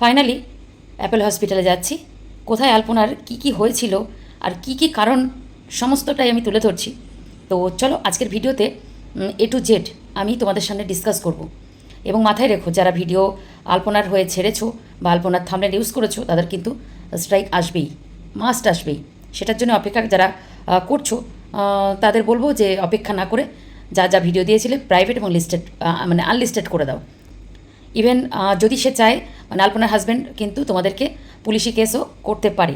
Finally Apple হসপিটালে যাচ্ছি। কোথায় আলপনার কি কি হয়েছিল আর কি কি কারণ, সমস্তটাই আমি তুলে ধরছি। তো চলো, আজকের ভিডিওতে এ টু জেড আমি তোমাদের সামনে ডিসকাস করব। এবং মাথায় রেখো, যারা ভিডিও আলপনার হয়ে ছেড়েছো বা আলপনার থামলে ইউজ করেছ, তাদের কিন্তু স্ট্রাইক আসবেই মাস্ট আসবেই। সেটার জন্য অপেক্ষা যারা করছ তাদের বলব যে অপেক্ষা না করে যা যা ভিডিও দিয়েছিলে প্রাইভেট এবং লিস্টেড মানে আনলিস্টেড করে দাও। ইভেন যদি সে চায় মানে আলপনার হাজব্যান্ড কিন্তু তোমাদেরকে পুলিশি কেসও করতে পারে।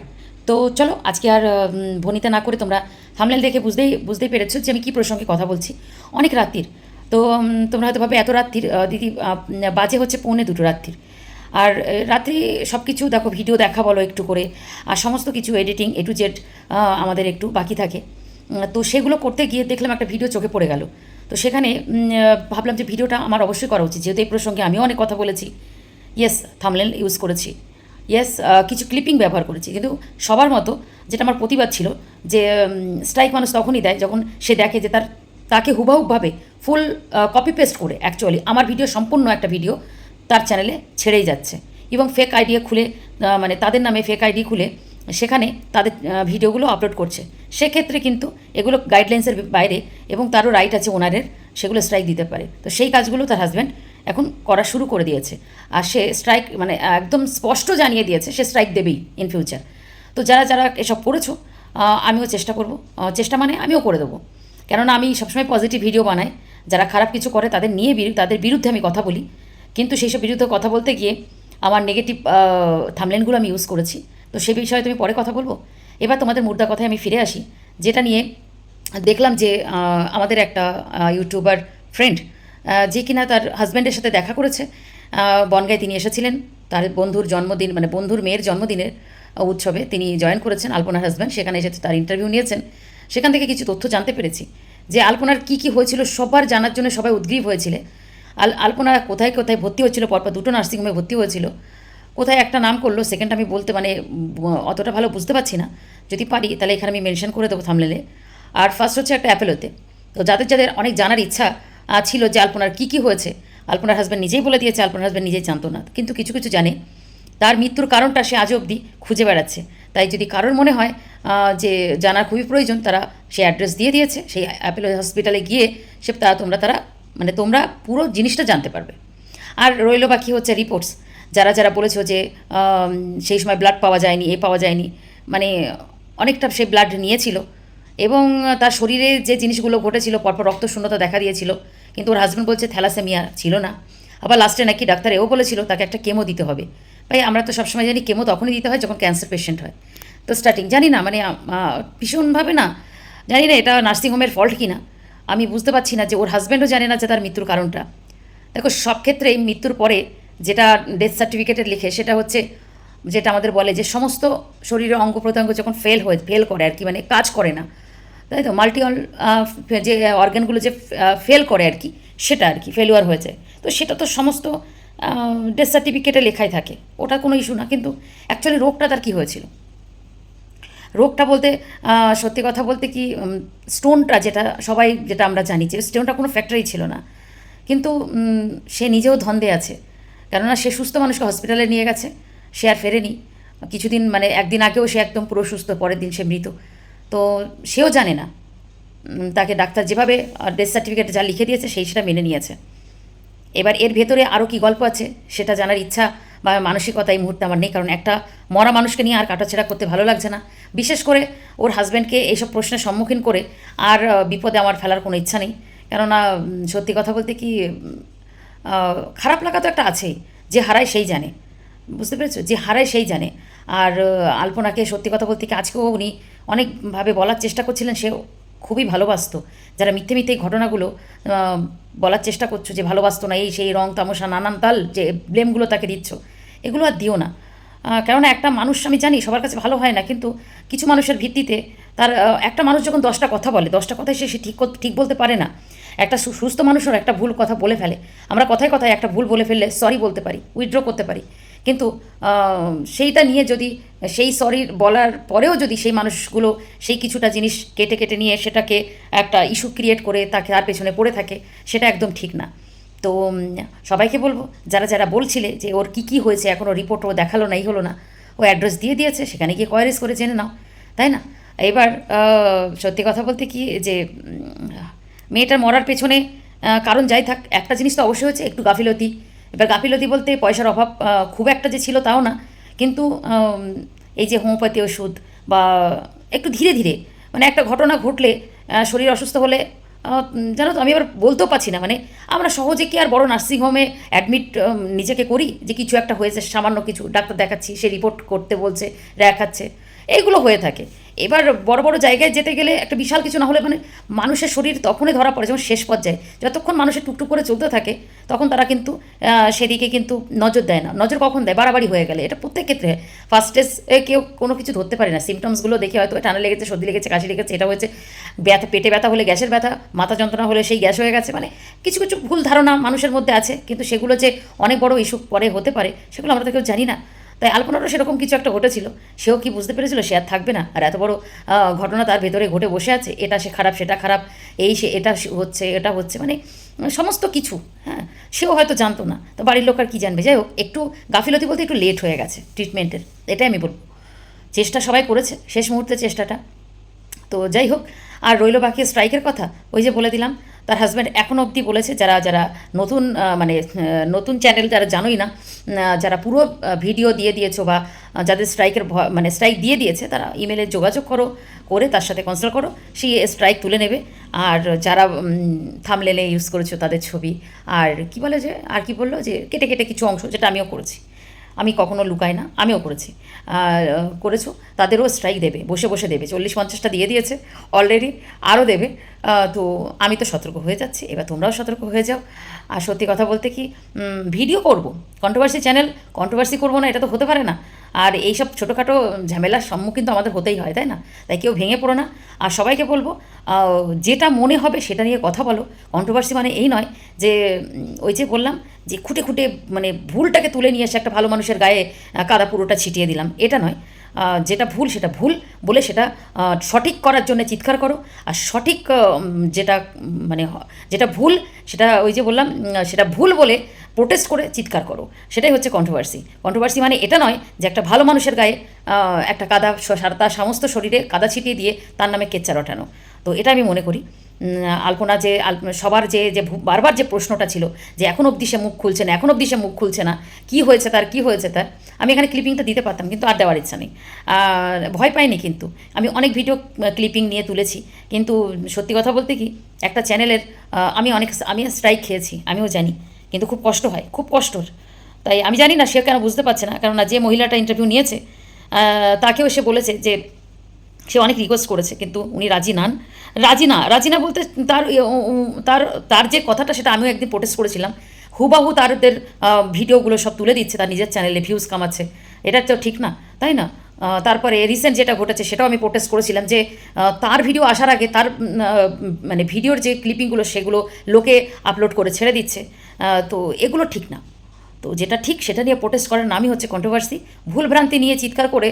তো চলো, আজকে আর ভনিতা না করে তোমরা থামলেল দেখে বুঝতেই বুঝতেই পেরেছ যে আমি কী প্রসঙ্গে কথা বলছি। অনেক রাত্রির। তো তোমরা হয়তো ভাবে এত রাত্রির? দিদি বাজে হচ্ছে পৌনে দুটো রাত্রির। আর রাত্রি সব কিছু দেখো ভিডিও দেখা বলো একটু করে। আর সমস্ত কিছু এডিটিং এ টু জেড আমাদের একটু বাকি থাকে। তো সেগুলো করতে গিয়ে দেখলাম একটা ভিডিও চোখে পড়ে গেল। তো সেখানে ভাবলাম যে ভিডিওটা আমার অবশ্যই করা উচিত। যেহেতু এই প্রসঙ্গে আমিও অনেক কথা বলেছি। ইয়েস থামলেন ইউজ করেছি। ইয়েস কিছু ক্লিপিং ব্যবহার করেছি। কিন্তু সবার মতো যেটা আমার প্রতিবাদ ছিল যে স্ট্রাইক মানুষ তখনই দেয় যখন সে দেখে যে তার, তাকে হুবাহুবভাবে ফুল কপি পেস্ট করে অ্যাকচুয়ালি আমার ভিডিও সম্পূর্ণ একটা ভিডিও তার চ্যানেলে ছেড়েই যাচ্ছে। এবং ফেক আইডিয়া খুলে মানে তাদের নামে ফেক আইডি খুলে সেখানে তাদের ভিডিওগুলো আপলোড করছে। সেক্ষেত্রে কিন্তু এগুলো গাইডলাইন্সের বাইরে এবং তারও রাইট আছে ওনারের সেগুলো স্ট্রাইক দিতে পারে। তো সেই কাজগুলো তার হাজব্যান্ড এখন করা শুরু করে দিয়েছে। আর সে স্ট্রাইক মানে একদম স্পষ্ট জানিয়ে দিয়েছে, সে স্ট্রাইক দেবেই ইন ফিউচার তো যারা যারা এসব করেছ আমিও চেষ্টা করব। চেষ্টা মানে আমিও করে দেবো। কেননা আমি সবসময় পজিটিভ ভিডিও বানাই। যারা খারাপ কিছু করে, তাদের নিয়ে তাদের বিরুদ্ধে আমি কথা বলি। কিন্তু সেই সব বিরুদ্ধে কথা বলতে গিয়ে আমার নেগেটিভ থামলেনগুলো আমি ইউজ করেছি। তো সে বিষয়ে তুমি পরে কথা বলব। এবার তোমাদের মুদ্রা কথায় আমি ফিরে আসি। যেটা নিয়ে দেখলাম যে আমাদের একটা ইউটিউবার ফ্রেন্ড যে কিনা তার হাজব্যান্ডের সাথে দেখা করেছে। বনগাঁয় তিনি এসেছিলেন। তার বন্ধুর জন্মদিন মানে বন্ধুর মেয়ের জন্মদিনের উৎসবে তিনি জয়েন করেছেন আলপনার হাজব্যান্ড সেখানে এসে তার ইন্টারভিউ নিয়েছেন। সেখান থেকে কিছু তথ্য জানতে পেরেছি যে আলপনার কী কী হয়েছিল, সবার জানার জন্য সবাই উদ্গ্রীব হয়েছিল। আল আলপনা কোথায় কোথায় ভর্তি হচ্ছিল পরপর দুটো নার্সিংহোমে ভর্তি হয়েছিল। কোথায় একটা নাম করল সেকেন্ড আমি বলতে মানে অতটা ভালো বুঝতে পারছি না। যদি পারি, তাহলে এখানে আমি মেনশন করে দেবো থামলেলে আর ফার্স্ট হচ্ছে একটা অ্যাপেলোতে তো যাদের যাদের অনেক জানার ইচ্ছা ছিল যে আলপনার কী কী হয়েছে। আলপনার হাজব্যান্ড নিজেই বলে দিয়েছে, আলপনার হাজব্যান্ড নিজেই জানতো না। কিন্তু কিছু কিছু জানে। তার মৃত্যুর কারণটা সে আজও অবধি খুঁজে বেড়াচ্ছে। তাই যদি কারোর মনে হয় যে জানার খুবই প্রয়োজন, তারা সেই অ্যাড্রেস দিয়ে দিয়েছে। সেই অ্যাপেলো হসপিটালে গিয়ে সে তারা তোমরা, তারা মানে তোমরা পুরো জিনিসটা জানতে পারবে। আর রইল বাকি হচ্ছে রিপোর্টস যারা যারা বলেছ যে সেই সময় ব্লাড পাওয়া যায়নি, এ পাওয়া যায়নি মানে অনেকটা সে ব্লাড নিয়েছিল। এবং তার শরীরে যে জিনিসগুলো ঘটেছিল, পরপর রক্ত শূন্যতা দেখা দিয়েছিল। কিন্তু ওর হাজব্যান্ড বলছে থ্যালাসেমিয়া ছিল না। আবার লাস্টে নাকি ডাক্তার এও বলেছিল, তাকে একটা কেমো দিতে হবে। ভাই, আমরা তো সবসময় জানি কেমো তখনই দিতে হয় যখন ক্যান্সার পেশেন্ট হয়। তো স্টার্টিং জানি না মানে ভীষণভাবে না, জানি না এটা নার্সিংহোমের ফল্ট কি না আমি বুঝতে পারছি না যে ওর হাজব্যান্ডও জানে না যে তার মৃত্যুর কারণটা। দেখো, সব ক্ষেত্রেই মৃত্যুর পরে যেটা ডেথ সার্টিফিকেটে লিখে, সেটা হচ্ছে, যেটা আমাদের বলে যে সমস্ত শরীরের অঙ্গ প্রত্যঙ্গ যখন ফেল হয়ে ফেল করে আর কি মানে কাজ করে না তাই তো? মাল্টি যে অর্গানগুলো যে ফেল করে আর কি, সেটা আর কি ফেলুয়ার হয়ে যায়। তো সেটা তো সমস্ত ডেথ সার্টিফিকেটে লেখাই থাকে। ওটা কোনো ইস্যু না, কিন্তু অ্যাকচুয়ালি রোগটা তার কী হয়েছিল? রোগটা বলতে সত্যি কথা বলতে কি স্টোনটা যেটা সবাই যেটা আমরা জানি যে স্টোনটা কোনো ফ্যাক্টরি ছিল না। কিন্তু সে নিজেও ধন্দে আছে। কেননা সে সুস্থ মানুষকে হসপিটালে নিয়ে গেছে, সে আর ফেরেনি। কিছুদিন মানে একদিন আগেও সে একদম পুরো সুস্থ, পরের দিন সে মৃত। তো সেও জানে না। তাকে ডাক্তার যেভাবে ডেথ সার্টিফিকেটে যা লিখে দিয়েছে সেই সেটা মেনে নিয়েছে। এবার এর ভেতরে আরও কি গল্প আছে সেটা জানার ইচ্ছা বা মানসিকতা এই মুহূর্তে আমার নেই, কারণ একটা মরা মানুষকে নিয়ে আর কাটাছেড়া করতে ভালো লাগছে না। বিশেষ করে ওর হাজব্যান্ডকে এইসব প্রশ্নের সম্মুখীন করে আর বিপদে আমার ফেলার কোনো ইচ্ছা নেই। কেননা সত্যি কথা বলতে কি খারাপ লাগা তো একটা আছেই, যে হারায় সেই জানে। বুঝতে পেরেছ? যে হারায় সেই জানে। আর আলপনাকে সত্যি কথা বলতে কি আজকেও উনি অনেকভাবে বলার চেষ্টা করছিলেন সে খুবই ভালোবাসতো। যারা মিথ্যে মিথ্যে এই ঘটনাগুলো বলার চেষ্টা করছ যে ভালোবাসতো না, এই সেই রং তামসা নানান তাল যে ব্লেমগুলো তাকে দিচ্ছ, এগুলো আর দিও না। কেননা একটা মানুষ, আমি জানি সবার কাছে ভালো হয় না, কিন্তু কিছু মানুষের ভিত্তিতে তার একটা মানুষ যখন দশটা কথা বলে, দশটা কথায় সে সে ঠিক ঠিক বলতে পারে না। একটা সুস্থ মানুষের একটা ভুল কথা বলে ফেলে। আমরা কথায় কথায় একটা ভুল বলে ফেললে সরি বলতে পারি উইথড্র করতে পারি। কিন্তু সেইটা নিয়ে যদি, সেই সরি বলার পরেও যদি সেই মানুষগুলো সেই কিছুটা জিনিস কেটে কেটে নিয়ে সেটাকে একটা ইস্যু ক্রিয়েট করে তাকে তার পেছনে পড়ে থাকে, সেটা একদম ঠিক না। তো সবাইকে বলব, যারা যারা বলছিলে যে ওর কী কী হয়েছে এখনও রিপোর্ট ও দেখাল না এই হলো না, ও অ্যাড্রেস দিয়ে দিয়েছে, সেখানে গিয়ে কোয়ারিজ করে জেনে নাও, তাই না? এবার সত্যি কথা বলতে কি যে মেয়েটার মরার পেছনে কারণ যাই থাক, একটা জিনিস তো অবশ্যই হচ্ছে একটু গাফিলতি এবার গাফিলতি বলতে পয়সার অভাব খুব একটা যে ছিল তাও না। কিন্তু এই যে হোমিওপ্যাথি ওষুধ বা একটু ধীরে ধীরে মানে একটা ঘটনা ঘটলে শরীর অসুস্থ হলে জানো তো, আমি এবার বলতেও পারছি না। মানে আমরা সহজে কি আর বড় নার্সিংহোমে অ্যাডমিট নিজেকে করি যে কিছু একটা হয়েছে, সামান্য কিছু ডাক্তার দেখাচ্ছি, সে রিপোর্ট করতে বলছে দেখাচ্ছে এইগুলো হয়ে থাকে। এবার বড় বড় জায়গায় যেতে গেলে একটা বিশাল কিছু না হলে মানে মানুষের শরীর তখনই ধরা পড়ে, যেমন শেষ পর্যায়ে। যতক্ষণ মানুষের টুকটুক করে চলতে থাকে, তখন তারা কিন্তু সেদিকে কিন্তু নজর দেয় না। নজর কখন দেয়? বাড়াবাড়ি হয়ে গেলে। এটা প্রত্যেক ক্ষেত্রে ফার্স্টেজ স্টেজে কেউ কোনো কিছু ধরতে পারে না। সিমটমসগুলো দেখে হয়তো ঠান্ডা লেগেছে, সর্দি লেগেছে, কাশি লেগেছে, এটা হয়েছে ব্যথা, পেটে ব্যথা হলে গ্যাসের ব্যথা, মাথা যন্ত্রণা হলে সেই গ্যাস হয়ে গেছে। মানে কিছু কিছু ভুল ধারণা মানুষের মধ্যে আছে। কিন্তু সেগুলো যে অনেক বড় ইস্যু পরে হতে পারে, সেগুলো আমরা তো কেউ জানি না। তাই আলপনারও সেরকম কিছু একটা ঘটেছিল। সেও কি বুঝতে পেরেছিল? সে আর থাকবে না। আর এত বড় ঘটনা তার ভেতরে ঘটে বসে আছে। এটা সে খারাপ, সেটা খারাপ, এই সে, এটা হচ্ছে এটা হচ্ছে মানে সমস্ত কিছু হ্যাঁ সেও হয়তো জানতো না। তো বাড়ির লোক আর কী জানবে? যাই হোক, একটু গাফিলতি বলতে একটু লেট হয়ে গেছে ট্রিটমেন্টের এটাই আমি বলব। চেষ্টা সবাই করেছে, শেষ মুহূর্তে চেষ্টাটা। তো যাই হোক, আর রইল বাকি স্ট্রাইকের কথা। ওই যে বলে দিলাম তার হাজব্যান্ড এখন অবধি বলেছে যারা যারা নতুন মানে নতুন চ্যানেল যারা জানোই না যারা পুরো ভিডিও দিয়ে দিয়েছ বা যাদের স্ট্রাইকের মানে স্ট্রাইক দিয়ে দিয়েছে, তারা ইমেলে যোগাযোগ করো, করে তার সাথে কনসাল্ট করো, সে স্ট্রাইক তুলে নেবে। আর যারা থামলেলে ইউজ করেছ তাদের ছবি, আর কি বলে যে, আর কি বলল যে, কেটে কেটে কিছু অংশ, যেটা আমিও করেছি। আমি কখনো লুকাই না, আমিও করেছি। করেছ, তাদেরও স্ট্রাইক দেবে, বসে বসে দেবে, চল্লিশ পঞ্চাশটা দিয়ে দিয়েছে অলরেডি আরও দেবে। তো আমি তো সতর্ক হয়ে যাচ্ছি, এবার তোমরাও সতর্ক হয়ে যাও। আর সত্যি কথা বলতে কি ভিডিও করব কন্ট্রোভার্সি চ্যানেল কন্ট্রোভার্সি করব না, এটা তো হতে পারে না। আর এইসব ছোটোখাটো ঝামেলার সম্মুখীন তো আমাদের হতেই হয়, তাই না? তাই কেউ ভেঙে পড়ো না। আর সবাইকে বলব যেটা মনে হবে সেটা নিয়ে কথা বলো। কন্ট্রোভার্সি মানে এই নয় যে ওই যে বললাম যে খুঁটে খুঁটে মানে ভুলটাকে তুলে নিয়ে এসে একটা ভালো মানুষের গায়ে কাদা পুরোটা ছিটিয়ে দিলাম। এটা নয়। যেটা ভুল সেটা ভুল বলে সেটা সঠিক করার জন্য চিৎকার করো। আর সঠিক যেটা মানে যেটা ভুল সেটা ওই যে বললাম সেটা ভুল বলে প্রোটেস্ট করে চিৎকার করো। সেটাই হচ্ছে কন্ট্রোভার্সি কন্ট্রোভার্সি মানে এটা নয় যে একটা ভালো মানুষের গায়ে একটা কাদা তার সমস্ত শরীরে কাদা ছিটিয়ে দিয়ে তার নামে কেচ্চা রটানো। তো এটা আমি মনে করি। আলপনা যে সবার যে যে বারবার যে প্রশ্নটা ছিল যে এখন অবধি সে মুখ খুলছে না, এখন অবধি সে মুখ খুলছে না, কি হয়েছে তার, কি হয়েছে তার, আমি এখানে ক্লিপিংটা দিতে পারতাম কিন্তু আর দেওয়ার ইচ্ছা নেই। ভয় পাইনি কিন্তু। আমি অনেক ভিডিও ক্লিপিং নিয়ে তুলেছি কিন্তু সত্যি কথা বলতে কি একটা চ্যানেলের আমি অনেক, আমি স্ট্রাইক খেয়েছি, আমিও জানি কিন্তু খুব কষ্ট হয়, খুব কষ্টর। তাই আমি জানি না সে কেন বুঝতে পারছে না, কেননা যে মহিলাটা ইন্টারভিউ নিয়েছে তাকেও সে বলেছে যে সে অনেক রিকোয়েস্ট করেছে, কিন্তু উনি রাজি নান। রাজি না রাজি না বলতে তার তার তার যে কথাটা সেটা আমিও একদিন প্রোটেস্ট করেছিলাম। হুবাহু তাদের ভিডিওগুলো সব তুলে দিচ্ছে, তার নিজের চ্যানেলে ভিউজ কামাচ্ছে। এটা তো ঠিক না, তাই না? তারপরে রিসেন্ট যেটা ঘটেছে সেটাও আমি প্রোটেস্ট করেছিলাম যে তার ভিডিও আসার আগে তার মানে ভিডিওর যে ক্লিপিংগুলো সেগুলো লোকে আপলোড করে ছেড়ে দিচ্ছে। তো এগুলো ঠিক না। তো যেটা ঠিক সেটা নিয়ে প্রোটেস্ট করার নামই হচ্ছে কন্ট্রোভার্সি ভুলভ্রান্তি নিয়ে চিৎকার করে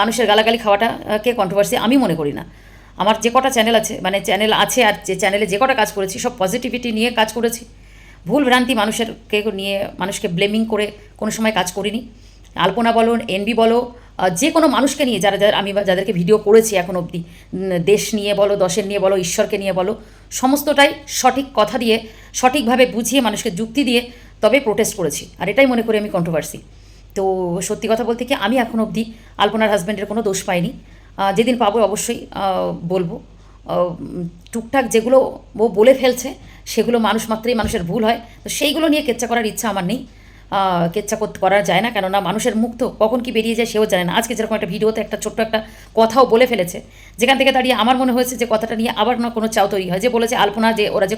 মানুষের গালাগালি খাওয়াটাকে কন্ট্রোভার্সি আমি মনে করি না। আমার যে কটা চ্যানেল আছে মানে চ্যানেল আছে আর যে চ্যানেলে যে কটা কাজ করেছি, সব পজিটিভিটি নিয়ে কাজ করেছি। ভুলভ্রান্তি মানুষেরকে নিয়ে, মানুষকে ব্লেমিং করে কোনো সময় কাজ করিনি। আলপনা বলো এনবি বলো যে কোনো মানুষকে নিয়ে যারা যারা আমি যাদেরকে ভিডিও করেছি এখন অবধি দেশ নিয়ে বলো, দশের নিয়ে বলো, ঈশ্বরকে নিয়ে বলো, সমস্তটাই সঠিক কথা দিয়ে, সঠিকভাবে বুঝিয়ে মানুষকে যুক্তি দিয়ে তবে প্রোটেস্ট করেছি। আর এটাই মনে করি আমি কন্ট্রোভার্সি তো সত্যি কথা বলতে কি, আমি এখন অবধি আলপনার হাজব্যান্ডের কোনো দোষ পাইনি। যেদিন পাবো অবশ্যই বলব। টুকটাক যেগুলো ও বলে ফেলছে, সেগুলো মানুষ মাত্রই মানুষের ভুল হয়। তো সেইগুলো নিয়ে কেচ্ছা করার ইচ্ছা আমার নেই। কেচ্চা করতে করা যায় না, কেননা মানুষের মুখ তো কখন কি বেরিয়ে যায় সেও জানে না। আজকে যেরকম একটা ভিডিওতে একটা ছোট্ট একটা কথাও বলে ফেলেছে। যেখান থেকে দাঁড়িয়ে আমার মনে হয়েছে যে কথাটা নিয়ে আবার না কোনো চাও তৈরি হয়। যে বলেছে আলপনা যে ওরা যে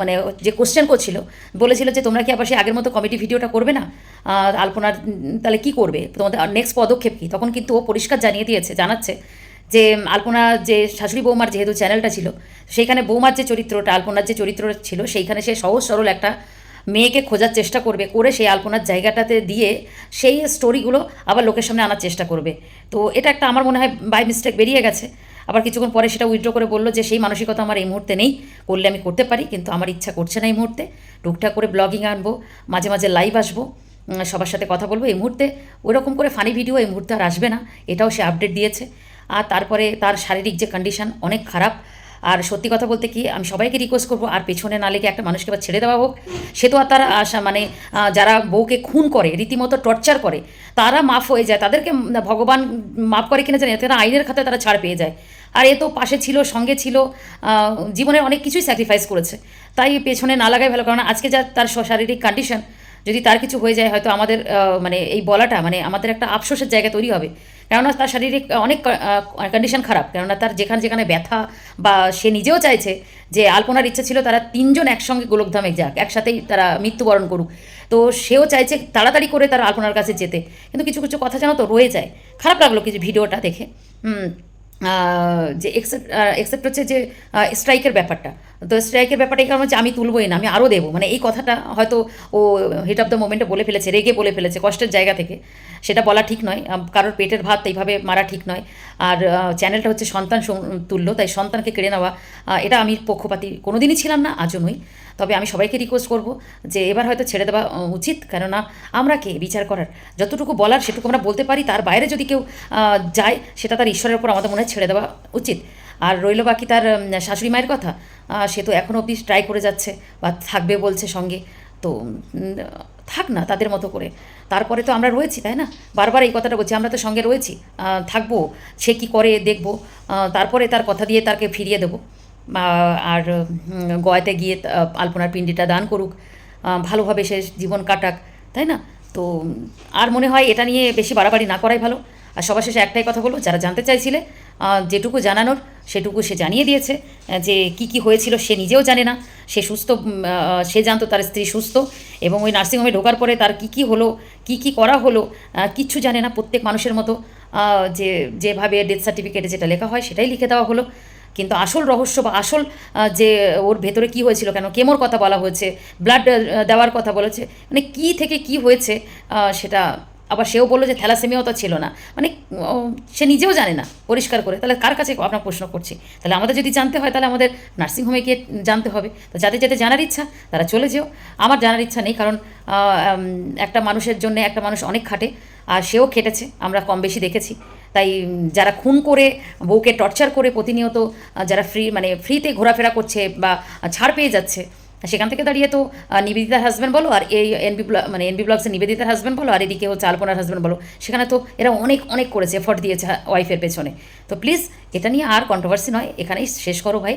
মানে যে কোশ্চেন করছিল, বলেছিল যে তোমরা কি আবার সেই আগের মতো কমেডি ভিডিওটা করবে না? আলপনার তাহলে কি করবে? তোমাদের নেক্সট পদক্ষেপ কি? তখন কিন্তু ও পরিষ্কার জানিয়ে দিয়েছে, জানাচ্ছে যে আলপনা যে শাশুড়ি বৌমার যেহেতু চ্যানেলটা ছিল, সেইখানে বৌমার যে চরিত্রটা, আলপনার যে চরিত্রটা ছিল, সেইখানে সে সহজ সরল একটা মেয়েকে খোঁজার চেষ্টা করবে, করে সেই আলপনার জায়গাটাতে দিয়ে সেই স্টোরিগুলো আবার লোকের সামনে আনার চেষ্টা করবে। তো এটা একটা আমার মনে হয় বাই মিস্টেক বেরিয়ে গেছে। আবার কিছুক্ষণ পরে সেটা উইথড্র করে বলল যে, সেই মানসিকতা আমার এই মুহূর্তে নেই। করলে আমি করতে পারি, কিন্তু আমার ইচ্ছা করছে না এই মুহূর্তে। টুকটাক করে ব্লগিং আনব, মাঝে মাঝে লাইভ আসব সবার সাথে কথা বলব এই মুহূর্তে। ওইরকম করে ফানি ভিডিও এই মুহূর্তে আর আসবে না। এটাও সে আপডেট দিয়েছে। আর তারপরে তার শারীরিক যে কন্ডিশন অনেক খারাপ আর সত্যি কথা বলতে কি, আমি সবাইকে রিকোয়েস্ট করব, আর পেছনে না লেগে একটা মানুষকে বা ছেড়ে দেওয়া হোক। সে তো আর তার আশা মানে যারা বউকে খুন করে, রীতিমতো টর্চার করে, তারা মাফ হয়ে যায়। তাদেরকে ভগবান মাফ করে কিনা জানি তারা আইনের খাতে তারা ছাড় পেয়ে যায়। আর এ তো পাশে ছিল, সঙ্গে ছিল জীবনের অনেক কিছুই স্যাক্রিফাইস করেছে। তাই পেছনে না লাগাই ভালো, কারণ আজকে যা তার শারীরিক কন্ডিশন যদি তার কিছু হয়ে যায়, হয়তো আমাদের মানে এই বলাটা মানে আমাদের একটা আফসোসের জায়গা তৈরি হবে। কেননা তার শারীরিক অনেক কন্ডিশন খারাপ। কেননা তার যেখানে যেখানে ব্যথা বা সে নিজেও চাইছে যে আলপনার ইচ্ছা ছিল তারা তিনজন একসঙ্গে গোলকধামে যাক, একসাথেই তারা মৃত্যুবরণ করুক। তো সেও চাইছে তাড়াতাড়ি করে তার আলপনার কাছে যেতে। কিন্তু কিছু কিছু কথা জানো তো, রয়ে যায়। খারাপ লাগল কিছু ভিডিওটা দেখে। যে এক্সেপ্ট এক্সেপ্ট হচ্ছে যে স্ট্রাইকের ব্যাপারটা। তো স্ট্রাইকের ব্যাপারটা এই কারণ হচ্ছে আমি তুলবই না, আমি আরও দেবো। মানে এই কথাটা হয়তো ও হিট অফ দ্য মোমেন্টে বলে ফেলেছে, রেগে বলে ফেলেছে, কষ্টের জায়গা থেকে। সেটা বলা ঠিক নয় কারোর পেটের ভাত এইভাবে মারা ঠিক নয়। আর চ্যানেলটা হচ্ছে সন্তান তুল্য, তাই সন্তানকে কেড়ে নেওয়া এটা আমি পক্ষপাতি কোনোদিনই ছিলাম না, আজও নই। তবে আমি সবাইকে রিকোয়েস্ট করব যে এবার হয়তো ছেড়ে দেওয়া উচিত। কেননা আমরা কে? বিচার করার। যতটুকু বলার সেটুকু আমরা বলতে পারি, তার বাইরে যদি কেউ যায়, সেটা তার ঈশ্বরের উপর আমাদের মনে হয় ছেড়ে দেওয়া উচিত। আর রইল বাকি তার শাশুড়ি মায়ের কথা। সে তো এখনও অবধি ট্রাই করে যাচ্ছে বা থাকবে বলছে সঙ্গে। তো থাক না তাদের মতো করে। তারপরে তো আমরা রয়েছি, তাই না? বারবার এই কথাটা বলছি, আমরা তো সঙ্গে রয়েছি থাকব। সে কি করে দেখব? তারপরে তার কথা দিয়ে তাকে ফিরিয়ে দেবো। আর গয়াতে গিয়ে আলপনার পিণ্ডিটা দান করুক। ভালোভাবে সে জীবন কাটাক, তাই না? তো আর মনে হয় এটা নিয়ে বেশি বাড়াবাড়ি না করাই ভালো। আর সবার শেষে একটাই কথা বলব, যারা জানতে চাইছিলে যেটুকু জানানোর সেটুকু সে জানিয়ে দিয়েছে যে কি কি হয়েছিল সে নিজেও জানে না, সে সুস্থ সে জানতো তার স্ত্রী সুস্থ এবং ওই নার্সিংহোমে ঢোকার পরে তার কি কি হলো, কি কি করা হলো কিচ্ছু জানে না প্রত্যেক মানুষের মতো যে, যেভাবে ডেথ সার্টিফিকেটে যেটা লেখা হয় সেটাই লিখে দেওয়া হলো। কিন্তু আসল রহস্য বা আসল যে ওর ভেতরে কি হয়েছিল, কেন কেমোর কথা বলা হয়েছে ব্লাড দেওয়ার কথা বলেছে মানে কি থেকে কি হয়েছে সেটা আবার সেও বলল যে থ্যালাসেমিয়াও তো ছিল না। মানে সে নিজেও জানে না পরিষ্কার করে। তাহলে কার কাছে আপনার প্রশ্ন করছি? তাহলে আমাদের যদি জানতে হয়, তাহলে আমাদের নার্সিংহোমে গিয়ে জানতে হবে। তো যাদের যাদের জানার ইচ্ছা, তারা চলে যেও। আমার জানার ইচ্ছা নেই, কারণ একটা মানুষের জন্য একটা মানুষ অনেক খাটে, আর সেও খেটেছে। আমরা কম বেশি দেখেছি। তাই, যারা খুন করে, বউকে টর্চার করে প্রতিনিয়ত যারা ফ্রি মানে ফ্রিতে ঘোরাফেরা করছে বা ছাড় পেয়ে যাচ্ছে সেখান থেকে দাঁড়িয়ে তো নিবেদিতার হাজব্যান্ড বলো, আর এই এনবি মানে এনবি ব্লগসের নিবেদিতার হাজব্যান্ড বলো, আর এদিকে হচ্ছে আলপনার হাজব্যান্ড বলো, সেখানে তো এরা অনেক অনেক করেছে এফর্ট দিয়েছে ওয়াইফের পেছনে। তো প্লিজ এটা নিয়ে আর কন্ট্রোভার্সি নয়, এখানেই শেষ করো ভাই।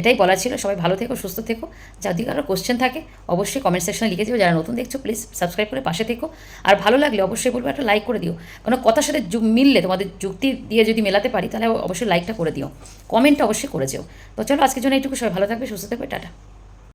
এটাই বলার ছিল, সবাই ভালো থেকো, সুস্থ থেকো। যদি কারও কোশ্চেন থাকে, অবশ্যই কমেন্ট সেকশনে লিখে দিও, যারা নতুন দেখছ প্লিজ সাবস্ক্রাইব করে পাশে থেকো। আর ভালো লাগলে অবশ্যই বলব, একটা লাইক করে দিও। কারণ কথার সাথে মিললে, তোমাদের যুক্তি দিয়ে যদি মেলাতে পারি, তাহলে অবশ্যই লাইকটা করে দিও। কমেন্টটা অবশ্যই করে যেও। তো চলো, আজকের জন্য এইটুকু, সবাই ভালো থাকবে, সুস্থ থাকবে, টাটা।